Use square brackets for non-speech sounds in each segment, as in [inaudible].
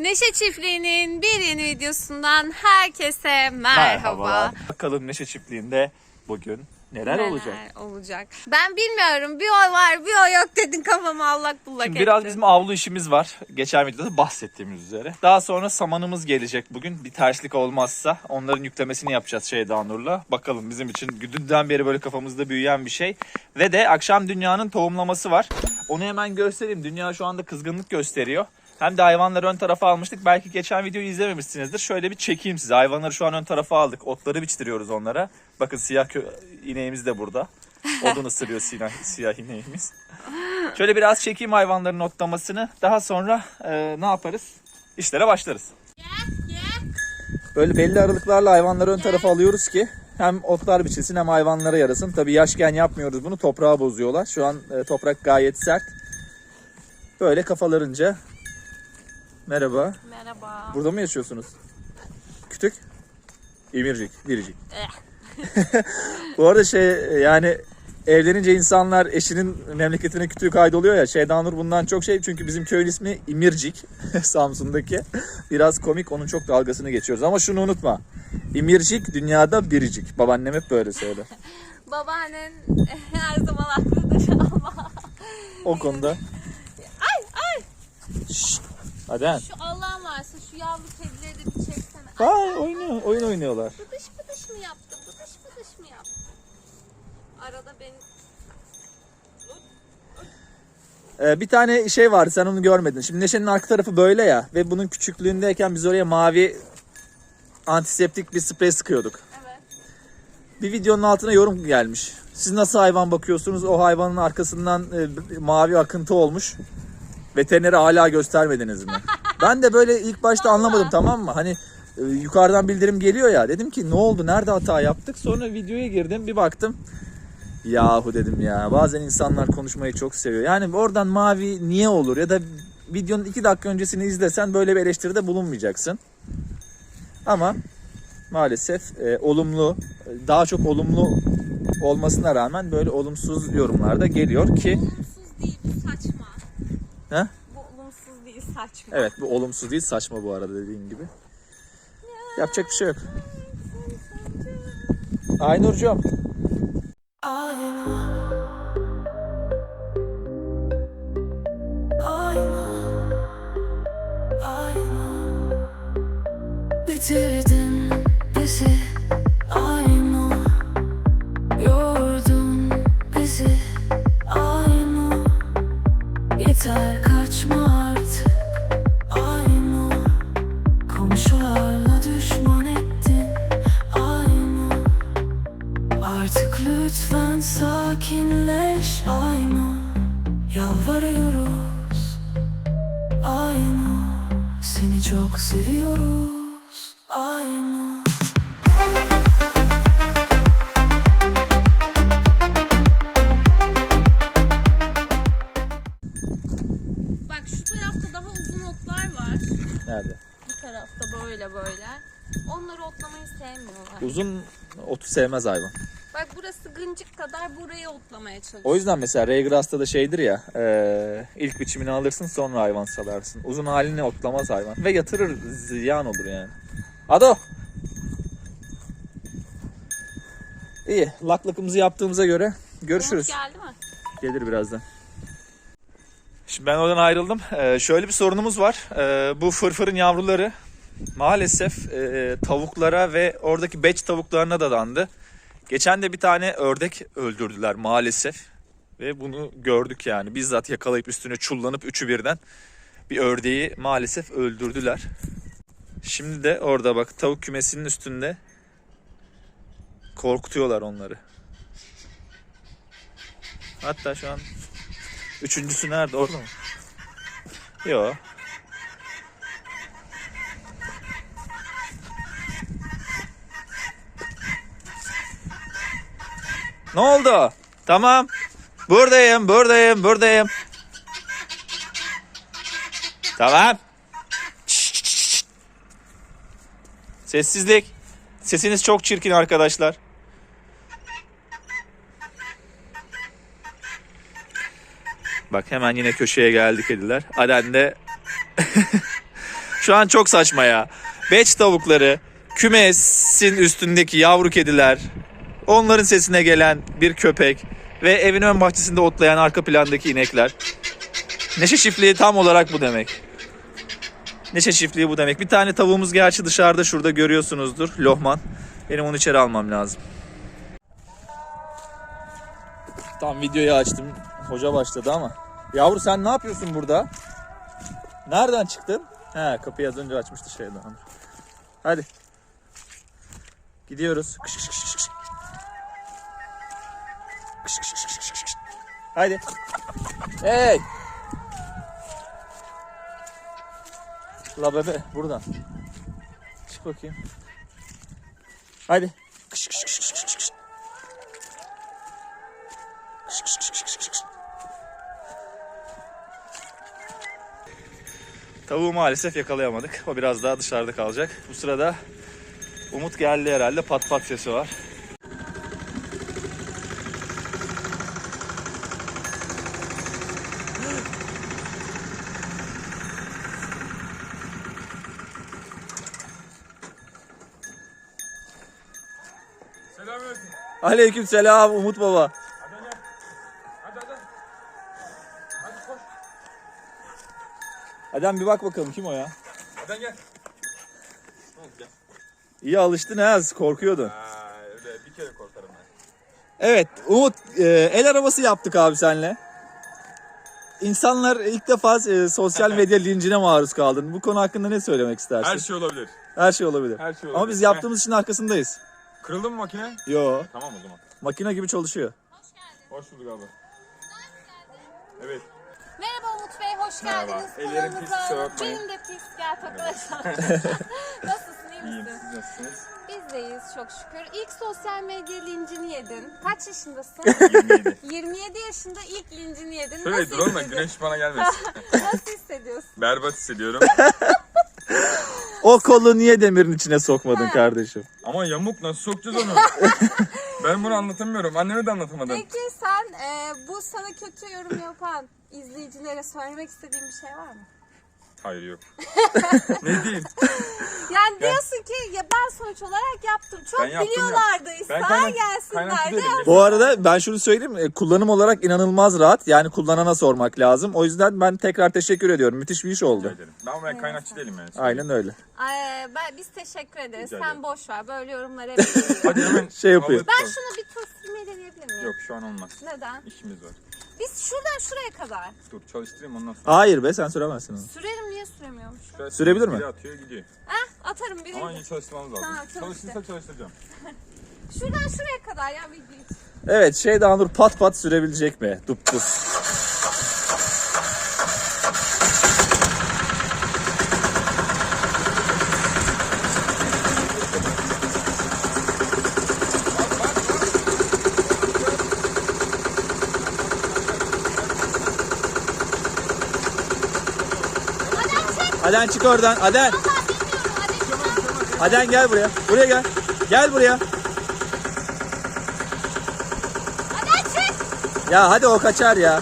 Neşe Çiftliği'nin bir yeni videosundan herkese merhaba. Bakalım Neşe Çiftliği'nde bugün neler, olacak? olacak? Ben bilmiyorum. Bir o var bir o yok dedin kafamı allak bullak Şimdi biraz bizim avlu işimiz var. Geçen videoda bahsettiğimiz üzere. Daha sonra samanımız gelecek bugün. Bir terslik olmazsa onların yüklemesini yapacağız Şeyda Nur'la. Bakalım bizim için güdünden beri böyle kafamızda büyüyen bir şey. Ve de akşam dünyanın tohumlaması var. Onu hemen göstereyim. Dünya şu anda kızgınlık gösteriyor. Hem de hayvanları ön tarafa almıştık. Belki geçen videoyu izlememişsinizdir. Şöyle bir çekeyim size. Hayvanları şu an ön tarafa aldık. Otları biçtiriyoruz onlara. Bakın siyah ineğimiz de burada. Odun ısırıyor siyah, [laughs] siyah ineğimiz. Şöyle biraz çekeyim hayvanların otlamasını. Daha sonra e, ne yaparız? İşlere başlarız. Böyle belli aralıklarla hayvanları ön tarafa alıyoruz ki hem otlar biçilsin hem hayvanlara yarasın. Tabii yaşken yapmıyoruz bunu. Toprağı bozuyorlar. Şu an e, toprak gayet sert. Böyle kafalarınca. Merhaba. Merhaba. Burada mı yaşıyorsunuz? Kütük? İmircik, biricik. [laughs] Bu arada şey yani evlenince insanlar eşinin memleketine kütüğü kaydoluyor ya. Şeyda Nur bundan çok şey çünkü bizim köyün ismi İmircik [laughs] Samsun'daki. Biraz komik onun çok dalgasını geçiyoruz ama şunu unutma. İmircik dünyada biricik. Babaannem hep böyle söyler. [laughs] Babaannen her zaman haklıdır ama. O konuda. Ay ay. Şşt. Hadi lan. Şu Allah'ın varsa şu yavru kedileri de bir çeksene. Ay, oynuyor, oyun oynuyorlar. Bıdış bıdış mı yaptı? Bıdış bıdış mı yaptı? Arada beni Ee, bir tane şey vardı sen onu görmedin. Şimdi Neşe'nin arka tarafı böyle ya ve bunun küçüklüğündeyken biz oraya mavi antiseptik bir sprey sıkıyorduk. evet. Bir videonun altına yorum gelmiş. Siz nasıl hayvan bakıyorsunuz? O hayvanın arkasından e, mavi akıntı olmuş. Veterinere hala göstermediniz mi? [laughs] Ben de böyle ilk başta anlamadım tamam mı? Hani e, yukarıdan bildirim geliyor ya. Dedim ki ne oldu? Nerede hata yaptık? Sonra videoya girdim. Bir baktım. Yahu dedim ya. Bazen insanlar konuşmayı çok seviyor. Yani oradan mavi niye olur? Ya da videonun iki dakika öncesini izlesen böyle bir eleştiride bulunmayacaksın. Ama maalesef e, olumlu, daha çok olumlu olmasına rağmen böyle olumsuz yorumlar da geliyor ki Olumsuz değil saçma. He? Bu olumsuz değil saçma. evet bu olumsuz değil saçma bu arada dediğin gibi. Yapacak bir şey yok. Aynurcuğum. Bitirdin aynı Seni çok seviyoruz aynı Bak şu tarafta daha uzun otlar var. Nerede? Bu tarafta böyle böyle. Onları otlamayı sevmiyorlar. Uzun otu sevmez hayvan. Bak burası gıncık kadar burayı otlamaya çalışıyor. O yüzden mesela Raygrass'ta da şeydir ya e, ilk biçimini alırsın sonra hayvan salarsın. Uzun halini otlamaz hayvan. Ve yatırır ziyan olur yani. Ado! İyi laklıkımızı yaptığımıza göre görüşürüz. Umut geldi mi? Gelir birazdan. Şimdi ben oradan ayrıldım. Ee, şöyle bir sorunumuz var. Ee, bu fırfırın yavruları maalesef e, tavuklara ve oradaki beç tavuklarına da dandı. Geçen de bir tane ördek öldürdüler maalesef. Ve bunu gördük yani. Bizzat yakalayıp üstüne çullanıp üçü birden bir ördeği maalesef öldürdüler. Şimdi de orada bak tavuk kümesinin üstünde korkutuyorlar onları. Hatta şu an Üçüncüsü nerede? Orada mı? Yok. Ne oldu? Tamam. Buradayım, buradayım, buradayım. Tamam. Sessizlik. Sesiniz çok çirkin arkadaşlar. Bak hemen yine köşeye geldi kediler. Aden de [laughs] Şu an çok saçma ya. Beç tavukları, kümesin üstündeki yavru kediler, onların sesine gelen bir köpek ve evin ön bahçesinde otlayan arka plandaki inekler. Neşe çiftliği tam olarak bu demek. Neşe çiftliği bu demek. Bir tane tavuğumuz gerçi dışarıda şurada görüyorsunuzdur. Lohman. Benim onu içeri almam lazım. Tam videoyu açtım. Hoca başladı ama. Yavru sen ne yapıyorsun burada? Nereden çıktın? He kapıyı az önce açmıştı şeyden. Hadi. Gidiyoruz. Kış kış kış kış Hadi. Hey. La bebe buradan. Çık bakayım. Kış kış kış kış kış kış. Kış kış kış kış kış kış. Tavuğu maalesef yakalayamadık. O biraz daha dışarıda kalacak. Bu sırada Umut geldi herhalde. Pat pat sesi var. Aleyküm selam Umut baba. Hadi gel. Hadi hadi. Hadi koş. Adem bir bak bakalım kim o ya? Hadi gel. Hı, gel. İyi alıştın ha korkuyordun. Ha, öyle bir kere korkarım ben. Evet Umut e, el arabası yaptık abi senle. İnsanlar ilk defa e, sosyal medya [laughs] lincine maruz kaldın. Bu konu hakkında ne söylemek istersin? Her şey olabilir. Her şey olabilir. Her şey Ama olabilir. biz yaptığımız için arkasındayız. Kırıldı mı makine? Yo, Tamam o zaman. makine gibi çalışıyor. Hoş bulduk abi. Evet. Merhaba Umut Bey, hoş Merhaba. geldiniz. Ellerim pis, kusura bakmayın. Benim de pis, gel arkadaşlar. [laughs] Nasılsın, iyi İyiyim. misin? Siz nasılsınız? Biz deyiz çok şükür. İlk sosyal medya lincini yedin. Kaç yaşındasın? 27. 27 [laughs] yaşında ilk lincini yedin. Şöyle Nasıl dur oğlum hissediyorsun? güneş bana gelmesin. [laughs] Nasıl hissediyorsun? Berbat hissediyorum. O kolu niye demirin içine sokmadın Ha. kardeşim? Ama yamuk nasıl sokacağız onu? [laughs] ben bunu anlatamıyorum. Anneme de anlatamadım. Peki sen e, bu sana kötü yorum yapan izleyicilere söylemek istediğin bir şey var mı? Hayır yok. [laughs] ne diyeyim? Yani diyorsun ki ya ben sonuç olarak yaptım. Çok Ben yaptım ya. biliyorlardıysa Ben kaynak- gelsinler kaynakçı de değilim. Bu arada ben şunu söyleyeyim. e, Kullanım olarak inanılmaz rahat. Yani kullanana sormak lazım. O yüzden ben tekrar teşekkür ediyorum. Müthiş bir iş Rica oldu. ederim. Ben, ben kaynakçı değilim yani. Aynen öyle. Ay, ben, biz teşekkür ederiz. Rica Sen ederim. boş ver. Böyle yorumlara [laughs] hep geliyor. Hadi hemen Şey yapıyor. Ben şunu bir tur sürmeyi deneyebilir miyim? Yok şu an olmaz. Neden? İşimiz var. Biz şuradan şuraya kadar. Dur çalıştırayım ondan sonra. Hayır be sen süremezsin onu. Sürerim niye süremiyormuş? Şöyle Sürebilir mi? biri atıyor gidiyor. Heh, atarım biri. Ama iyi çalıştırmamız lazım. Tamam, çalış Çalışırsa çalıştıracağım. Şuradan şuraya kadar ya bir git. Evet şey Danur pat pat sürebilecek mi? Dup Aden çık oradan. Aden. Aden gel buraya. Buraya gel. Gel buraya. Hadi çık. Ya hadi o kaçar ya.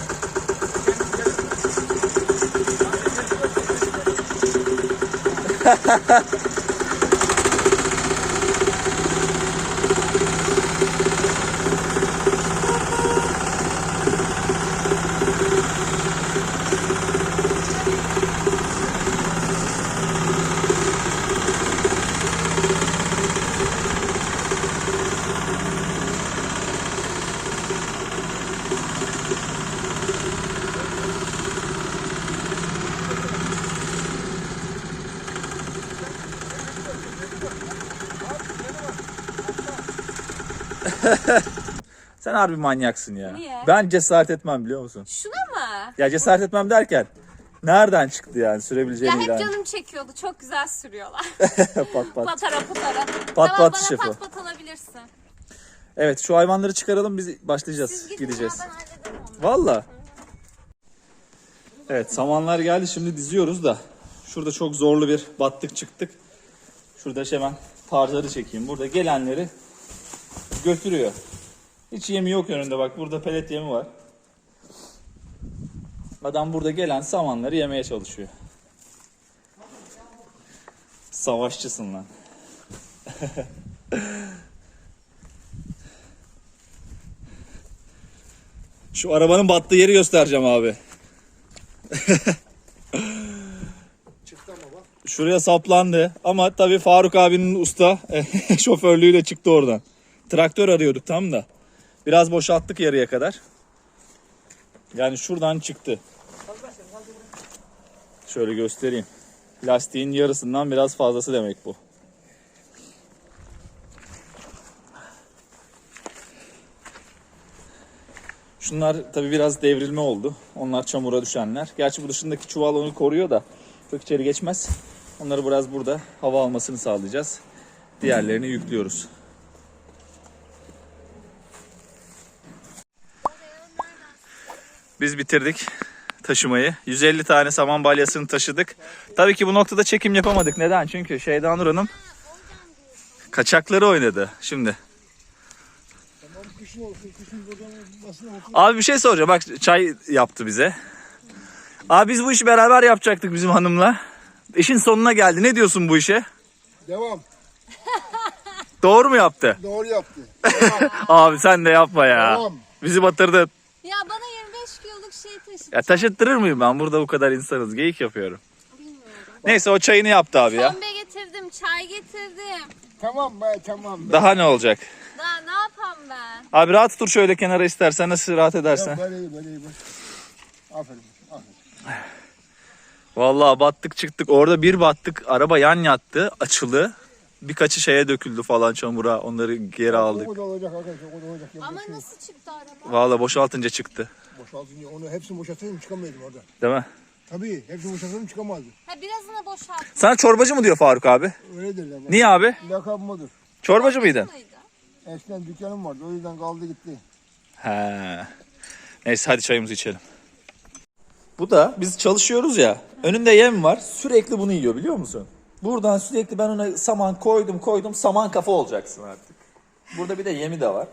[laughs] Sen harbi manyaksın ya. Niye? Ben cesaret etmem biliyor musun? Şuna mı? Ya cesaret etmem derken nereden çıktı yani Ya sürebileceğim hep ilan. canım çekiyordu. Çok güzel sürüyorlar. [laughs] pat pat. Patara putara. pat tamam bana şefu. pat pat alabilirsin. Evet şu hayvanları çıkaralım biz başlayacağız. Siz gidin Gideceğiz. ya ben hallederim onu. Valla. Evet samanlar geldi şimdi diziyoruz da. Şurada çok zorlu bir battık çıktık. Şurada şey hemen tarzları çekeyim. Burada gelenleri götürüyor. Hiç yemi yok önünde bak burada pelet yemi var. Adam burada gelen samanları yemeye çalışıyor. Savaşçısın lan. [laughs] Şu arabanın battığı yeri göstereceğim abi. [laughs] Şuraya saplandı ama tabii Faruk abinin usta [laughs] şoförlüğüyle çıktı oradan. Traktör arıyorduk tam da. Biraz boşalttık yarıya kadar. Yani şuradan çıktı. Şöyle göstereyim. Lastiğin yarısından biraz fazlası demek bu. Şunlar tabii biraz devrilme oldu. Onlar çamura düşenler. Gerçi bu dışındaki çuval onu koruyor da çok içeri geçmez. Onları biraz burada hava almasını sağlayacağız. Diğerlerini yüklüyoruz. Biz bitirdik taşımayı. 150 tane saman balyasını taşıdık. Tabii ki bu noktada çekim yapamadık. Neden? Çünkü Şeyda Nur Hanım kaçakları oynadı şimdi. Abi bir şey soracağım. Bak çay yaptı bize. Abi biz bu işi beraber yapacaktık bizim hanımla. İşin sonuna geldi. Ne diyorsun bu işe? Devam. Doğru mu yaptı? Doğru yaptı. [laughs] Abi sen de yapma ya. Tamam. Bizi batırdın. Ya bana 25 kiloluk şey taşı. Ya taşıttırır mıyım ben? Burada bu kadar insanız. Geyik yapıyorum. Neyse o çayını yaptı abi ya. Pembe getirdim, çay getirdim. tamam be tamam. Be. Daha ne olacak? Daha ne yapam ben? Abi rahat dur şöyle kenara istersen nasıl rahat edersen. Yok, böyle iyi böyle iyi. Aferin. Aferin. Vallahi battık çıktık. Orada bir battık. Araba yan yattı. Açılı. Birkaçı şeye döküldü falan çamura. Onları geri aldık. O da olacak arkadaşlar. O da olacak. Ama Yapacak şey yok. nasıl çıktı araba? Vallahi boşaltınca çıktı. Boşaltınca onu hepsini boşaltsaydım çıkamaydım orada. Değil mi? Tabii hepsini boşaltsaydım çıkamazdım. Ha birazını boşalt. Sana çorbacı mı diyor Faruk abi? Öyle derler. Niye abi? Lakabım odur. Çorbacı mıydın? Mıydı? Eskiden dükkanım vardı. O yüzden kaldı gitti. He. Neyse hadi çayımızı içelim. Bu da biz çalışıyoruz ya. Önünde yem var. Sürekli bunu yiyor biliyor musun? Buradan sürekli ben ona saman koydum koydum saman kafa olacaksın artık. Burada bir de yemi de var.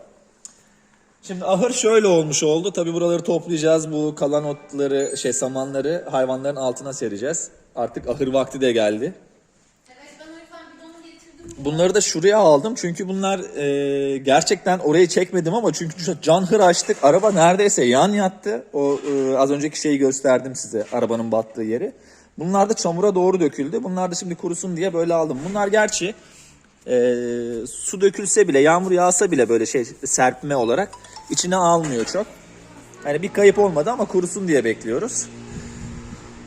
Şimdi ahır şöyle olmuş oldu. Tabii buraları toplayacağız. Bu kalan otları, şey samanları hayvanların altına sereceğiz. Artık ahır vakti de geldi. Bunları da şuraya aldım çünkü bunlar e, gerçekten orayı çekmedim ama çünkü can hır açtık. Araba neredeyse yan yattı. O e, az önceki şeyi gösterdim size arabanın battığı yeri. Bunlar da çamura doğru döküldü. Bunlar da şimdi kurusun diye böyle aldım. Bunlar gerçi e, su dökülse bile yağmur yağsa bile böyle şey serpme olarak içine almıyor çok. Yani bir kayıp olmadı ama kurusun diye bekliyoruz.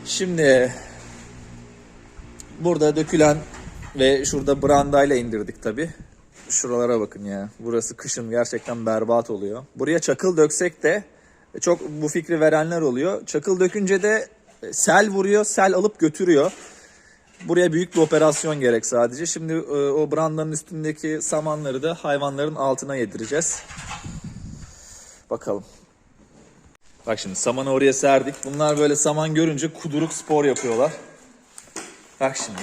Şimdi burada dökülen ve şurada brandayla indirdik tabi. Şuralara bakın ya. Burası kışın gerçekten berbat oluyor. Buraya çakıl döksek de çok bu fikri verenler oluyor. Çakıl dökünce de sel vuruyor, sel alıp götürüyor. Buraya büyük bir operasyon gerek sadece. Şimdi e, o brandanın üstündeki samanları da hayvanların altına yedireceğiz. Bakalım. Bak şimdi samanı oraya serdik. Bunlar böyle saman görünce kuduruk spor yapıyorlar. Bak şimdi.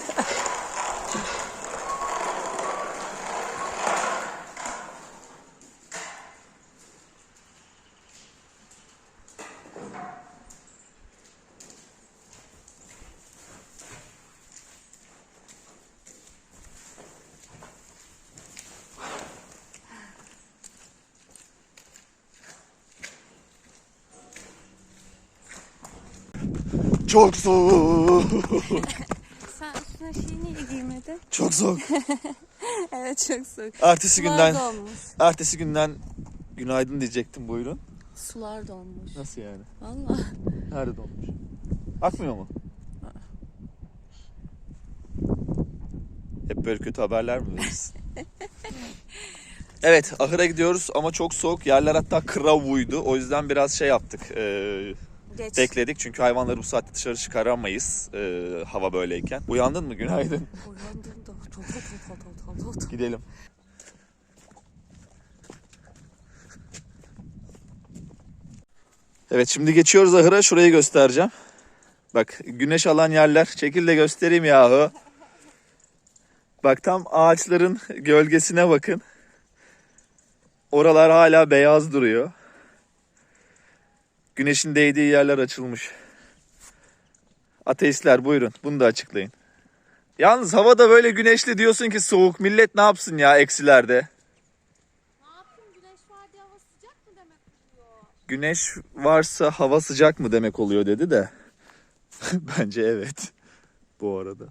[laughs] Çok soğuk. Sen üstüne şey niye giymedin? Çok soğuk. [laughs] Evet çok soğuk. Ertesi Sular günden donmuş. ertesi günden günaydın diyecektim buyurun. Sular donmuş. Nasıl yani? Valla. Nerede donmuş? Akmıyor mu? Hep böyle kötü haberler mi veririz? evet ahıra gidiyoruz ama çok soğuk. Yerler hatta kravuydu. O yüzden biraz şey yaptık. ee, Geç. bekledik çünkü hayvanları bu saatte dışarı çıkaramayız ee, hava böyleyken. Uyandın mı? Günaydın. Uyandım da. Tot, tot, tot. Gidelim. Evet şimdi geçiyoruz ahıra. Şurayı göstereceğim. Bak güneş alan yerler. Çekil de göstereyim yahu. Bak tam ağaçların gölgesine bakın. Oralar hala beyaz duruyor. Güneşin değdiği yerler açılmış. Ateistler buyurun bunu da açıklayın. Yalnız havada böyle güneşli diyorsun ki soğuk. Millet ne yapsın ya eksilerde? Ne güneş var diye hava sıcak mı demek oluyor? Güneş varsa hava sıcak mı demek oluyor dedi de. [laughs] Bence evet. Bu arada.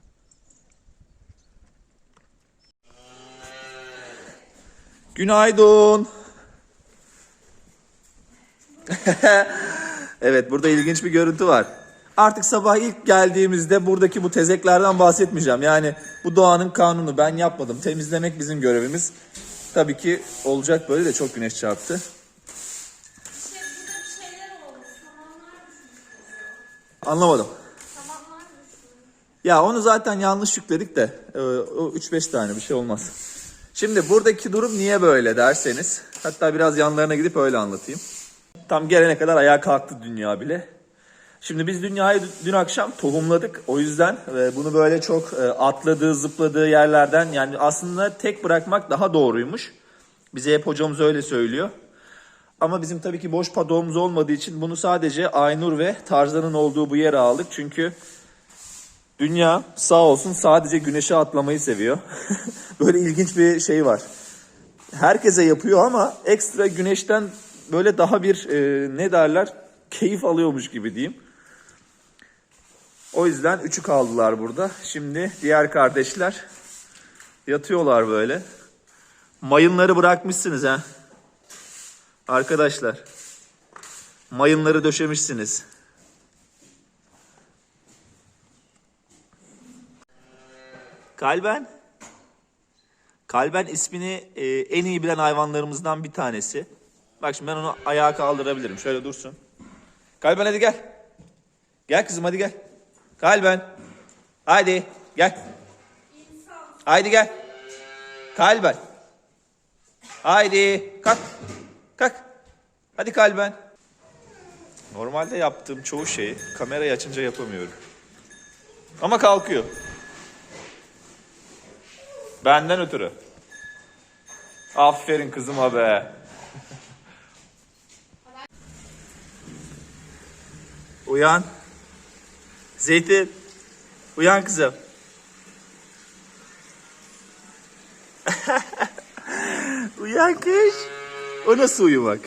Günaydın. [laughs] evet burada ilginç bir görüntü var. Artık sabah ilk geldiğimizde buradaki bu tezeklerden bahsetmeyeceğim. Yani bu doğanın kanunu ben yapmadım. Temizlemek bizim görevimiz. Tabii ki olacak böyle de çok güneş çarptı. Anlamadım. Ya onu zaten yanlış yükledik de e, o 3-5 tane bir şey olmaz. Şimdi buradaki durum niye böyle derseniz hatta biraz yanlarına gidip öyle anlatayım. Tam gelene kadar ayağa kalktı dünya bile. Şimdi biz dünyayı dün akşam tohumladık. O yüzden e, bunu böyle çok e, atladığı, zıpladığı yerlerden yani aslında tek bırakmak daha doğruymuş. Bize hep hocamız öyle söylüyor. Ama bizim tabii ki boş padoğumuz olmadığı için bunu sadece Aynur ve Tarzan'ın olduğu bu yere aldık. Çünkü Dünya sağ olsun sadece güneşe atlamayı seviyor. [laughs] böyle ilginç bir şey var. Herkese yapıyor ama ekstra güneşten böyle daha bir e, ne derler keyif alıyormuş gibi diyeyim. O yüzden üçü kaldılar burada. Şimdi diğer kardeşler yatıyorlar böyle. Mayınları bırakmışsınız ha. Arkadaşlar. Mayınları döşemişsiniz. Kalben. Kalben ismini e, en iyi bilen hayvanlarımızdan bir tanesi. Bak şimdi ben onu ayağa kaldırabilirim. Şöyle dursun. Kalben hadi gel. Gel kızım hadi gel. Kalben. Haydi gel. Haydi gel. Kalben. Haydi kalk. Kalk. Hadi kalben. Normalde yaptığım çoğu şeyi kamerayı açınca yapamıyorum. Ama kalkıyor. Benden ötürü. Aferin kızıma be. Uyan. Zeytin. Uyan kızım. [laughs] Uyan kış. O nasıl uyumak?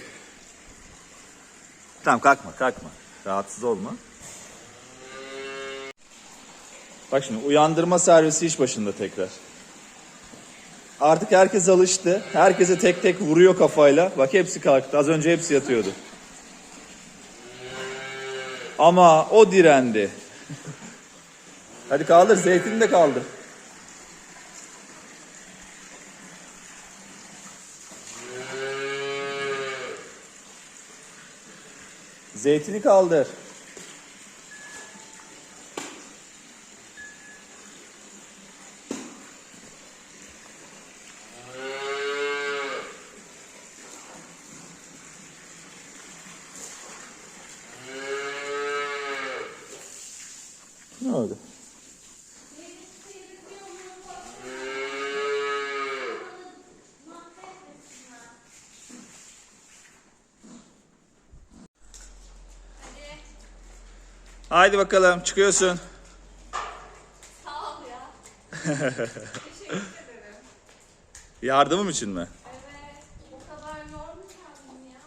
Tamam kalkma kalkma. Rahatsız olma. Bak şimdi uyandırma servisi iş başında tekrar. Artık herkes alıştı. Herkese tek tek vuruyor kafayla. Bak hepsi kalktı. Az önce hepsi yatıyordu. Ama o direndi. Hadi kaldır. Zeytini de kaldır. Zeytini kaldır. Ne oldu? Haydi bakalım çıkıyorsun. Sağ ol ya. [laughs] Yardımım için mi? Evet. O kadar yormuş kendini ya.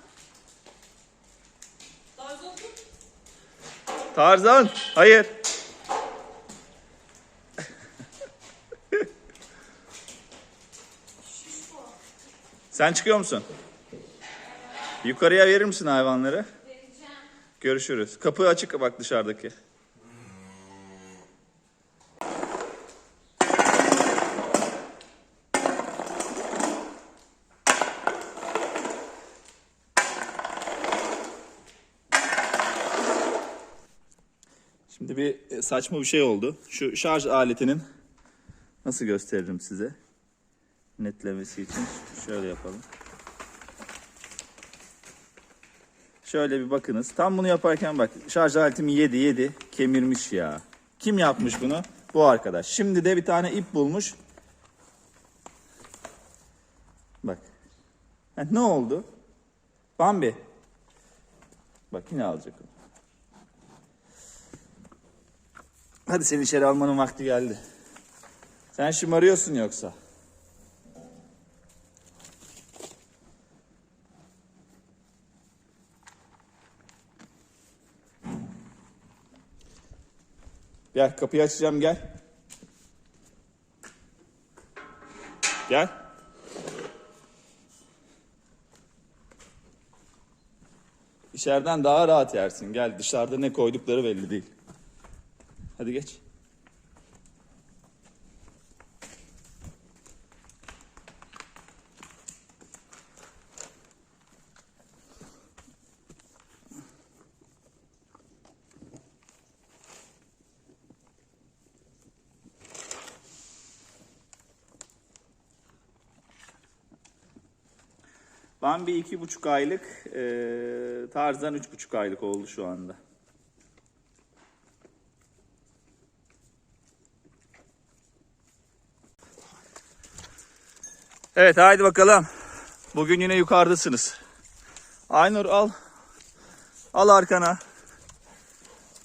Tarzan tut. Tarzan, hayır. Sen çıkıyor musun? Yukarıya verir misin hayvanları? Görüşürüz. Kapı açık bak dışarıdaki. Şimdi bir e, saçma bir şey oldu. Şu şarj aletinin nasıl gösteririm size? Netlemesi için şöyle yapalım. Şöyle bir bakınız. Tam bunu yaparken bak şarj aletimi yedi yedi kemirmiş ya. Kim yapmış bunu? Bu arkadaş. Şimdi de bir tane ip bulmuş. Bak. Ha, ne oldu? Bambi. Bak yine alacak onu. Hadi seni içeri almanın vakti geldi. Sen şımarıyorsun yoksa. Gel kapıyı açacağım gel. Gel. İçeriden daha rahat yersin. Gel dışarıda ne koydukları belli değil. Hadi geç. Bambi iki buçuk aylık, eee, Tarzan üç buçuk aylık oldu şu anda. Evet haydi bakalım. Bugün yine yukarıdasınız. Aynur al. Al arkana.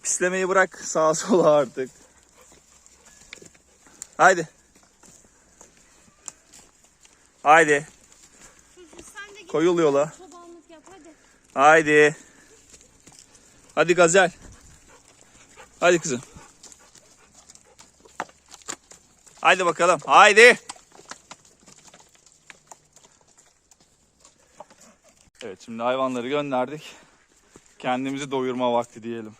Pislemeyi bırak sağa sola artık. Haydi. Haydi. Koyul yola. çobanlık yap hadi. Haydi. Hadi gazel. Hadi kızım. Haydi bakalım. Haydi. Evet şimdi hayvanları gönderdik. Kendimizi doyurma vakti diyelim.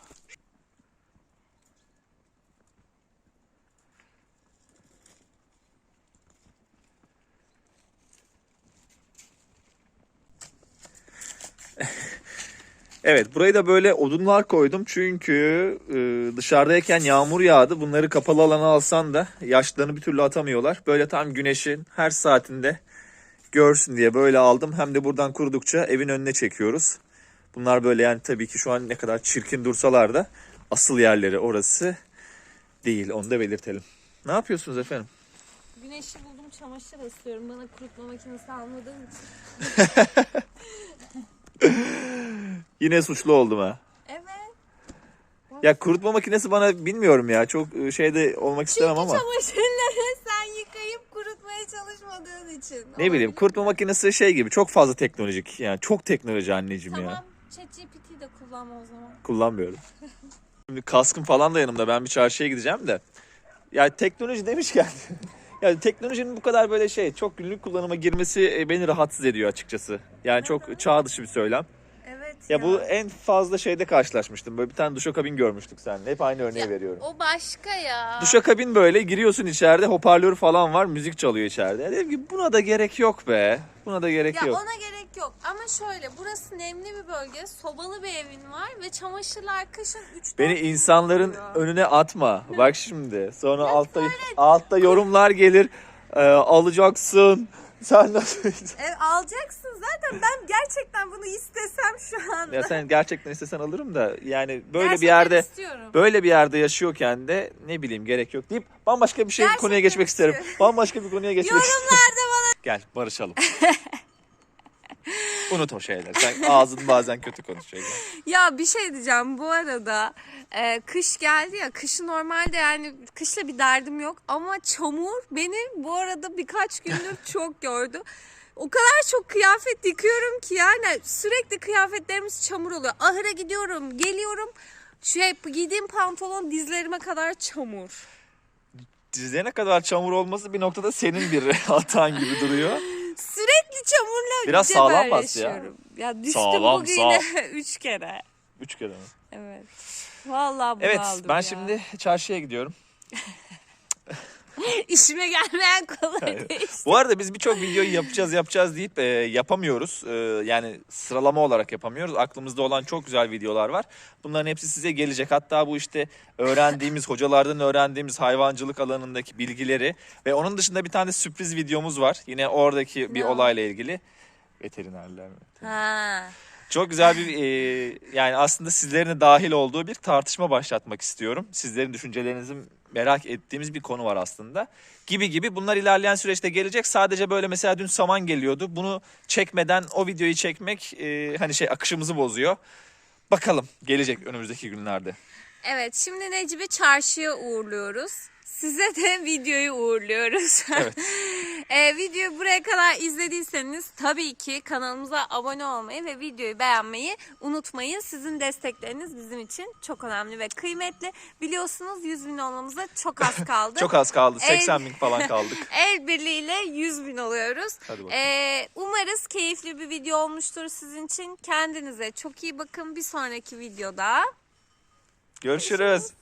Evet burayı da böyle odunlar koydum çünkü e, dışarıdayken yağmur yağdı. Bunları kapalı alana alsan da yaşlarını bir türlü atamıyorlar. Böyle tam güneşin her saatinde görsün diye böyle aldım. Hem de buradan kurudukça evin önüne çekiyoruz. Bunlar böyle yani tabii ki şu an ne kadar çirkin dursalar da asıl yerleri orası değil. Onu da belirtelim. Ne yapıyorsunuz efendim? Güneşi buldum çamaşır asıyorum. Bana kurutma makinesi almadığın için. [laughs] Yine suçlu oldum ha. Evet. Ya kurutma makinesi bana bilmiyorum ya. Çok e, şeyde olmak istemem Çünkü ama. çamaşırları [laughs] sen yıkayıp kurutmaya çalışmadığın için. Ne bileyim kurutma makinesi şey gibi çok fazla teknolojik. Yani çok teknoloji anneciğim ya. Tamam. ChatGPT de kullanma o zaman. Kullanmıyorum. [laughs] Şimdi kaskım falan da yanımda. Ben bir çarşıya gideceğim de. Ya teknoloji demişken. [laughs] yani teknolojinin bu kadar böyle şey çok günlük kullanıma girmesi e, beni rahatsız ediyor açıkçası. Yani çok çağ dışı bir söylem. Evet Ya bu en fazla şeyde karşılaşmıştım. Böyle bir tane duşakabin görmüştük seninle. Hep aynı örneği veriyorum. O başka ya. Duşakabin böyle giriyorsun içeride hoparlör falan var müzik çalıyor içeride. Dedim ki buna da gerek yok be. Buna da gerek Ya yok. ona gerek yok ama şöyle burası nemli bir bölge sobalı bir evin var ve çamaşırlar kışın 3 Beni insanların önüne atma. Bak şimdi. Sonra altta altta yorumlar gelir. Ee, alacaksın. [laughs] Sen nasıl? E, alacaksın zaten ben gerçekten bunu istesem şu anda. ya sen gerçekten istesen alırım da yani böyle bir Gerçekten yerde istiyorum. böyle bir yerde yaşıyorken de ne bileyim gerek yok deyip bambaşka bir şey Gerçekten konuya geçmek isterim. istiyorum. Bambaşka bir konuya geçmek isterim. Yorumlarda bana Gel barışalım. [laughs] Unut o şeyleri. Sen ağzın bazen kötü konuşuyor. Ya bir şey diyeceğim bu arada e, kış geldi ya kışı normalde yani kışla bir derdim yok ama çamur beni bu arada birkaç gündür [laughs] çok gördü. O kadar çok kıyafet yıkıyorum ki yani sürekli kıyafetlerimiz çamur oluyor. Ahıra gidiyorum geliyorum şey giydiğim pantolon dizlerime kadar çamur. Dizlerine kadar çamur olması bir noktada senin bir [laughs] hatan gibi duruyor. Sürekli çamurla Biraz sağlam bas ya. cebelleşiyorum. Ya düştüm Sağlam, bugün yine [laughs] üç kere. Üç kere mi? Evet. Vallahi Evet bunaldım ben ya. şimdi çarşıya gidiyorum. [laughs] [laughs] İşime gelmeyen kolay değil. Bu arada biz birçok videoyu yapacağız yapacağız deyip e, yapamıyoruz. E, yani sıralama olarak yapamıyoruz. Aklımızda olan çok güzel videolar var. Bunların hepsi size gelecek. Hatta bu işte öğrendiğimiz, [laughs] hocalardan öğrendiğimiz hayvancılık alanındaki bilgileri ve onun dışında bir tane sürpriz videomuz var. Yine oradaki bir olayla ilgili. Veterinerler mi? Ha. Çok güzel bir e, yani aslında sizlerin de dahil olduğu bir tartışma başlatmak istiyorum. Sizlerin düşüncelerinizi merak ettiğimiz bir konu var aslında. Gibi gibi bunlar ilerleyen süreçte gelecek. Sadece böyle mesela dün saman geliyordu. Bunu çekmeden o videoyu çekmek e, hani şey akışımızı bozuyor. Bakalım gelecek önümüzdeki günlerde. Evet şimdi Necip'i çarşıya uğurluyoruz. Size de [laughs] videoyu uğurluyoruz. Evet. [laughs] e, videoyu buraya kadar izlediyseniz tabii ki kanalımıza abone olmayı ve videoyu beğenmeyi unutmayın. Sizin destekleriniz bizim için çok önemli ve kıymetli. Biliyorsunuz 100 bin olmamıza çok az [laughs] kaldı. Çok az kaldı. El- 80 bin falan kaldık. El birliğiyle 100 bin oluyoruz. Hadi bakalım. Ee, umarız keyifli bir video olmuştur sizin için. Kendinize çok iyi bakın. Bir sonraki videoda Görüşürüz.